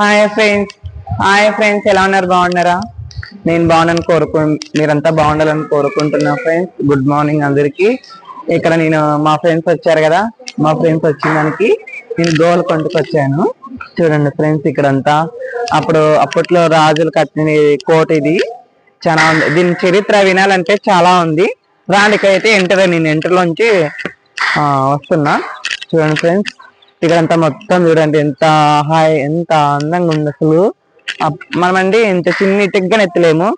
Hi friends. Hi friends ఎలా ఉన్నారు? బాగున్నారా? నేను బాగున్నాను కోరుకు మీరంతా బాగుండాలని కోరుకుంటున్నా ఫ్రెండ్స్. గుడ్ మార్నింగ్ అందరికి. ఇక్కడ నేను మా ఫ్రెండ్స్ వచ్చారు కదా. మా ఫ్రెండ్స్ వచ్చిన దానికి నేను గోల్కొండకు వచ్చాను చూడండి ఫ్రెండ్స్ ఇక్కడంతా. అప్పుడు అప్పట్లో రాజులు కట్టిన కోట ఇది చాలా ఉంది. దీని చరిత్ర వినాలంటే చాలా ఉంది. రానికైతే ఎంటర్ నేను ఎంటర్లోంచి వస్తున్నా. చూడండి ఫ్రెండ్స్. ఇక్కడంతా మొత్తం చూడండి ఎంత హాయ్ ఎంత అందంగా ఉంది అసలు. మనమండి ఇంత చిన్ని ఇటుగ్గా ఎత్తలేము.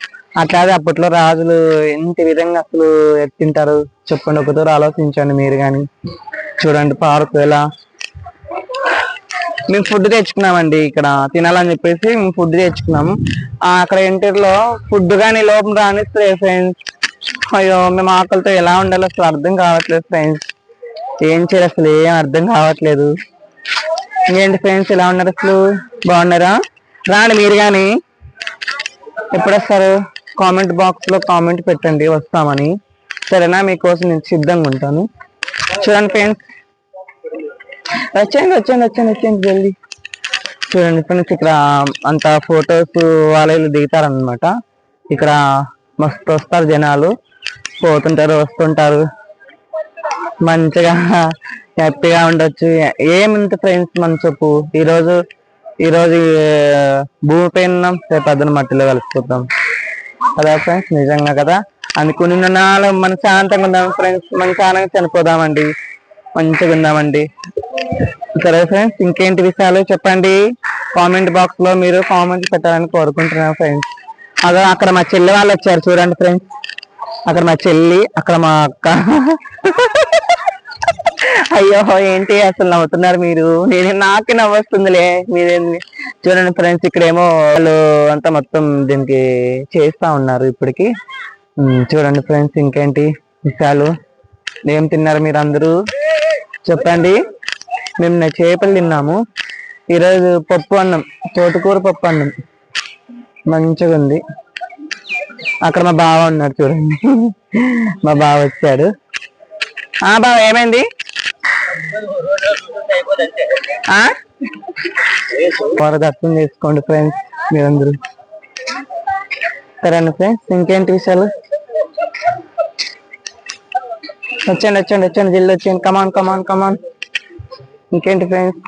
అట్లాగే అప్పట్లో రాజులు ఎంత విధంగా అసలు ఎత్తింటారు? చెప్పండి ఒకసారి ఆలోచించండి మీరు కానీ చూడండి పార్క్ ఎలా. మేము ఫుడ్ తెచ్చుకున్నామండి ఇక్కడ. తినాలని చెప్పేసి మేము ఫుడ్ తెచ్చుకున్నాము అక్కడ ఇంటర్లో ఫుడ్ కానీ లోపం రానిస్తే ఫ్రెండ్స్ అయ్యో మేము ఆకలితో ఎలా ఉండాలో అసలు అర్థం కావట్లేదు ఫ్రెండ్స్ ఏం చేయాలి అసలు ఏం అర్థం కావట్లేదు. ఏంటి ఫ్రెండ్స్ ఎలా ఉన్నారు అసలు? బాగున్నారా? రాండి మీరు కానీ ఎప్పుడు వస్తారు కామెంట్ బాక్స్లో కామెంట్ పెట్టండి వస్తామని. సరేనా? మీకోసం నేను సిద్ధంగా ఉంటాను. చూడండి ఫ్రెండ్స్ వచ్చేయండి వచ్చేయండి వచ్చేయండి వచ్చేయండి జల్దీ. చూడండి ఫ్రెండ్స్ ఇక్కడ అంత ఫొటోస్ వాళ్ళు దిగుతారనమాట ఇక్కడ మస్తు వస్తారు జనాలు. పోతుంటారు వస్తుంటారు. మంచిగా హ్యాపీగా ఉండొచ్చు. ఏమింత ఫ్రెండ్స్ మన చెప్పు. ఈరోజు ఈరోజు భూమి పైన ఉన్నాం. రేపు అదన మట్టిలో కలిసిపోతాం కదా ఫ్రెండ్స్ నిజంగా కదా? అనుకుని నాలు మన శాంతంగా ఉందాం ఫ్రెండ్స్ మన శాంతంగా చనిపోదామండి. మంచిగా ఉందామండి. సరే ఫ్రెండ్స్ ఇంకేంటి విషయాలు చెప్పండి? కామెంట్ బాక్స్లో మీరు కామెంట్ పెట్టాలని కోరుకుంటున్నాను ఫ్రెండ్స్ అదే అక్కడ మా చెల్లి వాళ్ళు వచ్చారు చూడండి ఫ్రెండ్స్ అక్కడ మా చెల్లి అక్కడ మా అక్క. అయ్యో ఏంటి అసలు నవ్వుతున్నారు మీరు? నేను నాకే నవ్వొస్తుందిలే. మీరేంది? చూడండి ఫ్రెండ్స్ ఇక్కడేమో వాళ్ళు అంతా మొత్తం దీనికి చేస్తా ఉన్నారు ఇప్పటికి. చూడండి ఫ్రెండ్స్ ఇంకేంటి విషయాలు? ఏం తిన్నారు మీరు అందరూ చెప్పండి. మేము నా చేపలు తిన్నాము. ఈరోజు పప్పు అన్నం తోటకూర పప్పు అన్నం. మంచిగా ఉంది అక్కడ మా బావ ఉన్నాడు చూడండి. మా బావ వచ్చాడు. ఆ బావ ఏమైంది? ఆ? వరద అర్థం చేసుకోండి ఫ్రెండ్స్ మీరందరూ. సరేనా ఫ్రెండ్స్ ఇంకేంటి విషయాలు? వచ్చండి వచ్చండి వచ్చండి జిల్లు వచ్చండి come on come on come on ఇంకేంటి ఫ్రెండ్స్